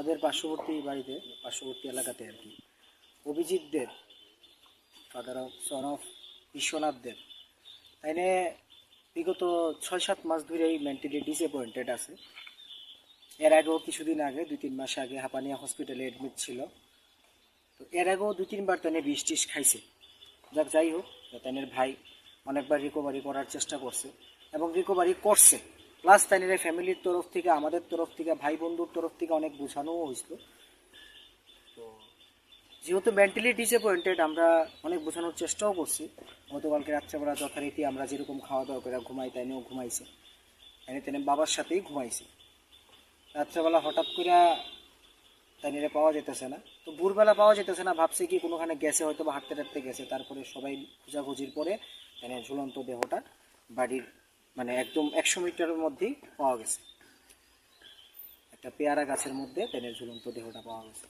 আমাদের পার্শ্ববর্তী বাড়িতে, পার্শ্ববর্তী এলাকাতে আর কি, অভিজিৎদের ফাদার অফ সন অফ বিশ্বনাথদের, তাইনে বিগত ছয় সাত মাস ধরেই মেন্টালি ডিসঅ্যাপয়েন্টেড আছে। এর আগেও কিছুদিন আগে দুই তিন মাস আগে হাপানিয়া হসপিটালে অ্যাডমিট ছিল। তো এর আগেও দুই তিনবার তানে বিষ টিস খাইছে। যাক, যাই হোক, তাইনের ভাই অনেকবার রিকভারি করার চেষ্টা করছে এবং রিকভারি করছে। প্লাস তাইনের ফ্যামিলির তরফ থেকে, আমাদের তরফ থেকে, ভাই বন্ধুর তরফ থেকে অনেক বোঝানোও হয়েছিল। তো যেহেতু মেন্টালি ডিসঅ্যাপয়েন্টেড আমরা অনেক বোঝানোর চেষ্টাও করছি। গতকালকে রাত্রেবেলা যথারীতি আমরা যেরকম খাওয়া দাওয়া করে ঘুমাই, তাই তাইনেও ঘুমাইছে। এনে তেনে বাবার সাথেই ঘুমাইছে। রাত্রেবেলা হঠাৎ করে তাইনেরে পাওয়া যেতেছে না। তো ভোরবেলা পাওয়া যেতেছে না, ভাবছে কি কোনোখানে গেছে হয়তো বা হাঁটতে টাটতে গেছে। তারপরে সবাই খোঁজাখুঁজির পরে মানে ঝুলন্ত দেহটা বাড়ির মানে একদম একশো মিটারের মধ্যেই পাওয়া গেছে। একটা পেয়ারা গাছের মধ্যে তেনের ঝুলন্ত দেহটা পাওয়া গেছে।